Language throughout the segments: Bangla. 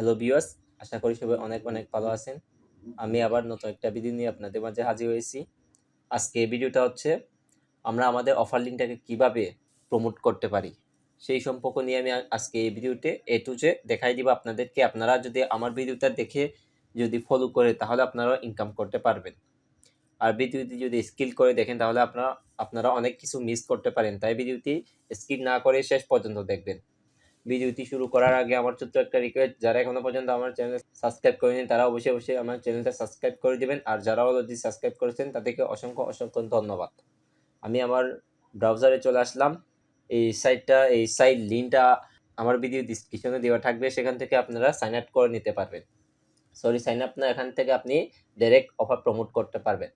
হ্যালো ভিউয়ার্স আশা করি সবাই অনেক অনেক ভালো আছেন। আমি আবার নতুন একটা ভিডিও নিয়ে আপনাদের মাঝে হাজির হয়েছি। আজকে এই ভিডিওটা হচ্ছে, আমরা আমাদের অফার লিঙ্কটাকে কীভাবে প্রমোট করতে পারি? সেই সম্পর্ক নিয়ে আমি আজকে এই ভিডিওতে এ টু জে দেখাই দিব আপনাদেরকে। আপনারা যদি আমার ভিডিওটা দেখে যদি ফলো করে, তাহলে আপনারা ইনকাম করতে পারবেন। আর ভিডিওটি যদি স্কিল করে দেখেন, তাহলে আপনারা আপনারা অনেক কিছু মিস করতে পারেন। তাই ভিডিওটি স্কিল না করে শেষ পর্যন্ত দেখবেন। ভিডিওটি শুরু করার আগে আমার ছোট্ট একটা রিকোয়েস্ট যারা এখনও পর্যন্ত আমার চ্যানেল সাবস্ক্রাইব করেনি, তারা অবশ্যই অবশ্যই আমার চ্যানেলটা সাবস্ক্রাইব করে দিবেন। আর যারা অলরেডি সাবস্ক্রাইব করেছেন, তাদেরকে অসংখ্য অসংখ্য ধন্যবাদ। আমি আমার ব্রাউজারে চলে আসলাম। এই সাইটটা এই সাইট লিঙ্কটা আমার ভিডিও ডিসক্রিপশনে দেওয়া থাকবে। সেখান থেকে আপনারা সাইন আপ করে নিতে পারবেন। সরি সাইন আপ না, এখান থেকে আপনি ডাইরেক্ট অফার প্রমোট করতে পারবেন।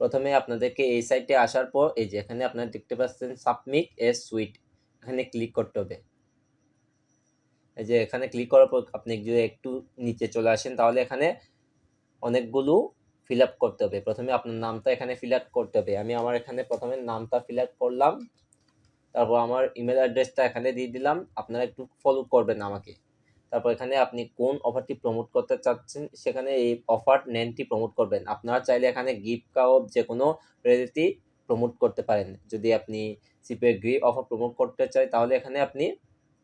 প্রথমে আপনাদেরকে এই সাইটে আসার পর, এই যে এখানে আপনারা দেখতে পাচ্ছেন সাবমিট এ সুইট এখানে ক্লিক করতে হবে। যে এখানে ক্লিক করার পর আপনি যদি একটু নিচে চলে আসেন, তাহলে এখানে অনেকগুলো ফিল আপ করতে হবে। প্রথমে আপনার নামটা এখানে ফিল আপ করতে হবে। আমি আমার এখানে প্রথমে নামটা ফিল আপ করলাম। তারপর আমার ইমেল অ্যাড্রেসটা এখানে দিয়ে দিলাম। আপনারা একটু ফলো করবেন আমাকে। তারপর এখানে আপনি কোন অফারটি প্রমোট করতে চাচ্ছেন, সেখানে এই অফার নেনটি প্রমোট করবেন। আপনারা চাইলে এখানে গিফট কাপ যে কোনো রেজিটি প্রমোট করতে পারেন। যদি আপনি সিপে গ্রি অফার প্রমোট করতে চাই, তাহলে এখানে আপনি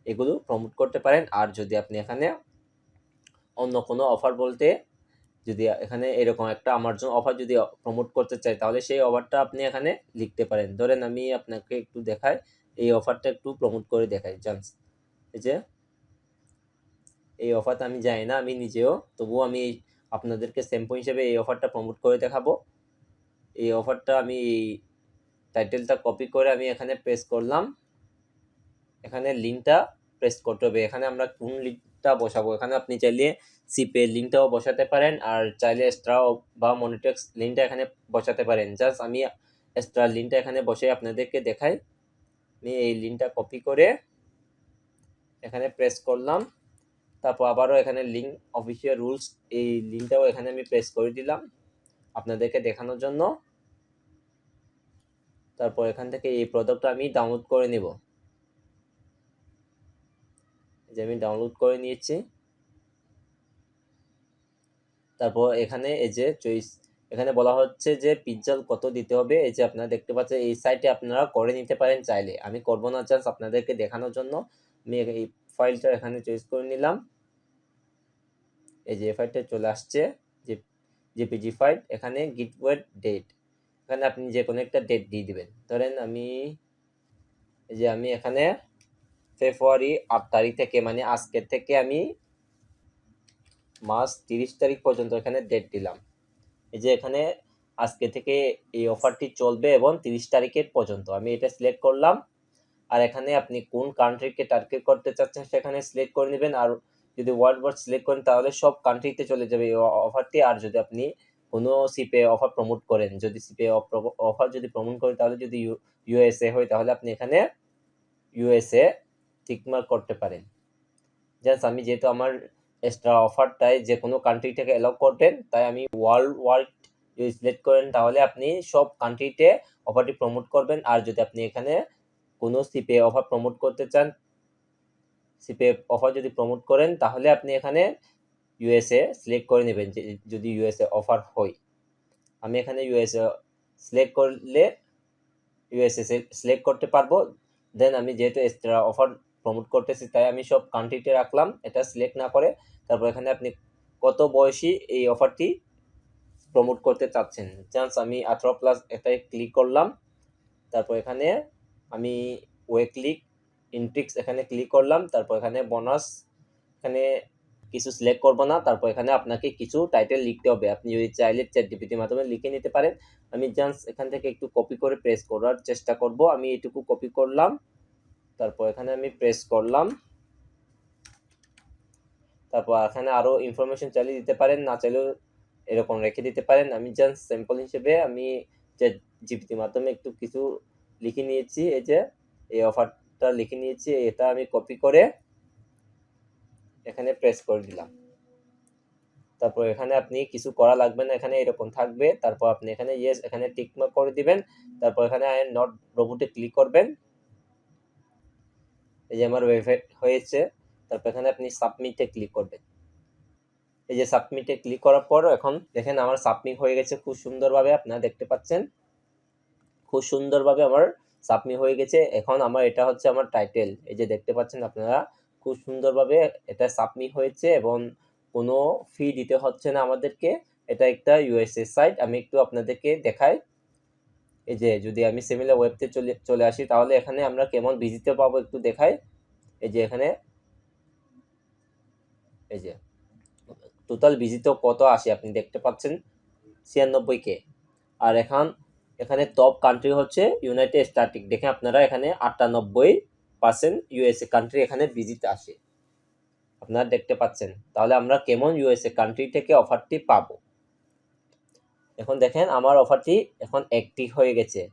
এগুলো প্রমোট করতে পারেন। আর যদি আপনি এখানে অন্য কোনো অফার বলতে যদি এখানে এরকম একটা আমার জন্য অফার যদি প্রমোট করতে চাই, তাহলে সেই অফারটা আপনি এখানে লিখতে পারেন। ধরেন আমি আপনাকে একটু দেখাই, এই অফারটা একটু প্রমোট করে দেখাই চান্স এই যে, এই অফারটা আমি জানি না, আমি নিজেও, তবুও আমি আপনাদেরকে স্যাম্পল হিসেবে এই অফারটা প্রমোট করে দেখাবো। এই অফারটা আমি টাইটেলটা কপি করে আমি এখানে প্রেস করলাম। এখানে লিঙ্কটা প্রেস করতে হবে। এখানে আমরা কোন লিঙ্কটা বসাবো? এখানে আপনি চাইলে সিপে লিঙ্কটাও বসাতে পারেন আর চাইলে এক্সট্রা বা মনিটেক্স লিঙ্কটা এখানে বসাতে পারেন। জাস্ট আমি এক্সট্রা লিঙ্কটা এখানে বসে আপনাদেরকে দেখাই। আমি এই লিঙ্কটা কপি করে এখানে প্রেস করলাম। তারপর আবারও এখানে লিঙ্ক অফিসিয়াল রুলস এই লিঙ্কটাও এখানে আমি প্রেস করে দিলাম আপনাদেরকে দেখানোর জন্য। তারপর এখান থেকে এই প্রোডাক্টটা আমি ডাউনলোড করে নেব। যে আমি ডাউনলোড করে নিয়েছি। তারপর এখানে এই যে চয়েস এখানে বলা হচ্ছে যে পিজ্জাল কত দিতে হবে? এই যে আপনারা দেখতে পাচ্ছেন, এই সাইটে আপনারা করে নিতে পারেন চাইলে। আমি করব না চান্স আপনাদেরকে দেখানোর জন্য। আমি এই ফাইলটা এখানে চয়েস করে নিলাম। এই যে ফাইলটা চলে আসছে, যে জেপিজি ফাইল এখানে গিটওয়েট ডেট এখানে আপনি যে কোনো একটা ডেট দিয়ে দিবেন। ধরেন আমি, এই যে আমি এখানে ফেব্রুয়ারি আট তারিখ থেকে মানে আজকের থেকে আমি মাস তিরিশ তারিখ পর্যন্ত এখানে ডেট দিলাম। এই যে এখানে আজকে থেকে এই অফারটি চলবে এবং তিরিশ তারিখের পর্যন্ত। আমি এটা সিলেক্ট করলাম। আর এখানে আপনি কোন কান্ট্রিকে টার্গেট করতে চাচ্ছেন সেখানে সিলেক্ট করে নেবেন। আর যদি ওয়ার্ল্ড ওয়ার্ড সিলেক্ট করেন, তাহলে সব কান্ট্রিতে চলে যাবে এই অফারটি আর যদি আপনি কোনো সিপে অফার প্রমোট করেন, যদি সিপে অফার যদি প্রমোট করেন, তাহলে যদি ইউএসএ হয়, তাহলে আপনি এখানে ইউএসএ টিকমার্ক করতে পারেন। জাস্ট আমি যেহেতু আমার এক্সট্রা অফারটাই যে কোনো কান্ট্রি থেকে অ্যালাউ করবেন তাই আমি ওয়ার্ল্ড ওয়ার্ল্ড যদি সিলেক্ট করেন তাহলে আপনি সব কান্ট্রিতে অফারটি প্রমোট করবেন। আর যদি আপনি এখানে কোনো সিপে অফার প্রমোট করতে চান সিপে অফার যদি প্রমোট করেন তাহলে আপনি এখানে ইউএসএ সিলেক্ট করে নেবেন যদি ইউএসএ অফার হয়। আমি এখানে ইউএসএ সিলেক্ট করলে ইউএসএ সিলেক্ট করতে পারব। দেন আমি যেহেতু এক্সট্রা অফার প্রমোট করতেছি, তাই আমি সব কান্ট্রিতে রাখলাম, এটা সিলেক্ট না করে তারপর এখানে আপনি কত বয়সী এই অফারটি প্রমোট করতে চাচ্ছেন? চান্স আমি আঠারো প্লাস এটাই ক্লিক করলাম, তারপর এখানে আমি ওয়ে ক্লিক ইনট্রিক্স এখানে ক্লিক করলাম, তারপর এখানে বোনাস এখানে কিছু সিলেক্ট করব না, তারপর এখানে আপনাকে কিছু টাইটেল লিখতে হবে। আপনি যদি চাইলে চ্যাট জিপিটির মাধ্যমে লিখে নিতে পারেন। আমি জাস্ট এখান থেকে একটু কপি করে প্রেস করার চেষ্টা করব। আমি এটুকু কপি করলাম। তারপর এখানে আমি প্রেস করলাম। তারপর এখানে আরও ইনফরমেশন চালিয়ে দিতে পারেন, না চাইলেও এরকম রেখে দিতে পারেন। আমি জাস্ট স্যাম্পল হিসেবে আমি চ্যাট জিপিটির মাধ্যমে একটু কিছু লিখে নিয়েছি। এই যে, এই অফারটা লিখে নিয়েছি, এটা আমি কপি করে এখানে প্রেস করে দিলাম। তারপর এখানে আপনি কিছু করা লাগবে না, এখানে এরকম থাকবে। তারপর আপনি এখানে ইয়েস এখানে টিকমার্ক করে দিবেন। তারপর এখানে নট রোবটে ক্লিক করবেন। এই যে আমার ওয়েবসাইট হয়েছে, তারপর এখানে আপনি সাবমিটে ক্লিক করবেন। এই যে সাবমিটে ক্লিক করার পর এখন দেখেন আমার সাবমিট হয়ে গেছে খুব সুন্দরভাবে, আপনারা দেখতে পাচ্ছেন। খুব সুন্দরভাবে আমার সাবমিট হয়ে গেছে। এখন আমার এটা হচ্ছে আমার টাইটেল এই যে দেখতে পাচ্ছেন আপনারা, খুব সুন্দরভাবে এটা সাবমিট হয়েছে এবং কোনো ফি দিতে হচ্ছে না আমাদেরকে। এটা একটা ইউএসএ সাইট আমি একটু আপনাদেরকে দেখাই। এই যে যদি আমি সিমিলার ওয়েবতে চলে চলে আসি, তাহলে এখানে আমরা কেমন ভিজিটর পাবো একটু দেখাই। এই যে এখানে, এই যে টোটাল ভিজিটর কত আসে আপনি দেখতে পাচ্ছেন? ছিয়ানব্বই কে আর এখন, এখানে টপ কান্ট্রি হচ্ছে ইউনাইটেড স্ট্যাটিক দেখে আপনারা এখানে আটানব্বই পার্সেন্ট ইউএসএ কান্ট্রি এখানে ভিজিট আসে। আপনারা দেখতে পাচ্ছেন। তাহলে আমরা কেমন ইউএসএ কান্ট্রি থেকে অফারটি পাবো? এখন দেখেন আমার অফারটি এখন অ্যাক্টিভ হয়ে গেছে।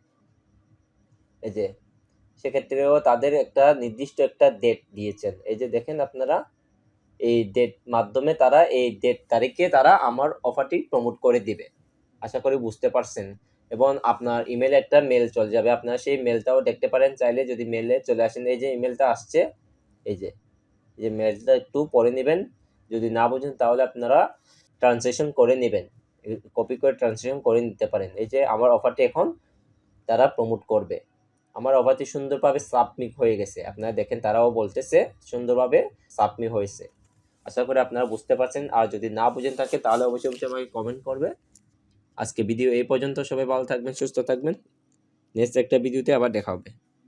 এই যে, সেক্ষেত্রেও তাদের একটা নির্দিষ্ট একটা ডেট দিয়েছেন। এই যে দেখেন আপনারা, এই ডেট মাধ্যমে তারা এই ডেট তারিখে তারা আমার অফারটি প্রমোট করে দিবে। আশা করি বুঝতে পারছেন। এবং আপনার ইমেলে একটা মেল চলে যাবে। আপনারা সেই মেলটাও দেখতে পারেন। চাইলে যদি মেলে চলে আসেন, এই যে ইমেলটা আসছে, এই যে এই যে মেলটা একটু পড়ে নেবেন। যদি না বুঝেন তাহলে আপনারা ট্রান্সলেশন করে নেবেন। কপি করে ট্রান্সলেশন করে নিতে পারেন। এই যে আমার অফারটি এখন তারা প্রমোট করবে। আমার অফারটি সুন্দরভাবে সাবমিট হয়ে গেছে। আপনারা দেখেন তারাও বলতেছে সুন্দরভাবে সাবমিট হয়েছে। আশা করি আপনারা বুঝতে পারছেন। আর যদি না বুঝেন থাকে, তাহলে অবশ্যই অবশ্যই আমাকে কমেন্ট করবে। আজকে ভিডিও এই পর্যন্ত। সবাই ভালো থাকবেন, সুস্থ থাকবেন। নেক্সট একটা ভিডিওতে আবার দেখা হবে।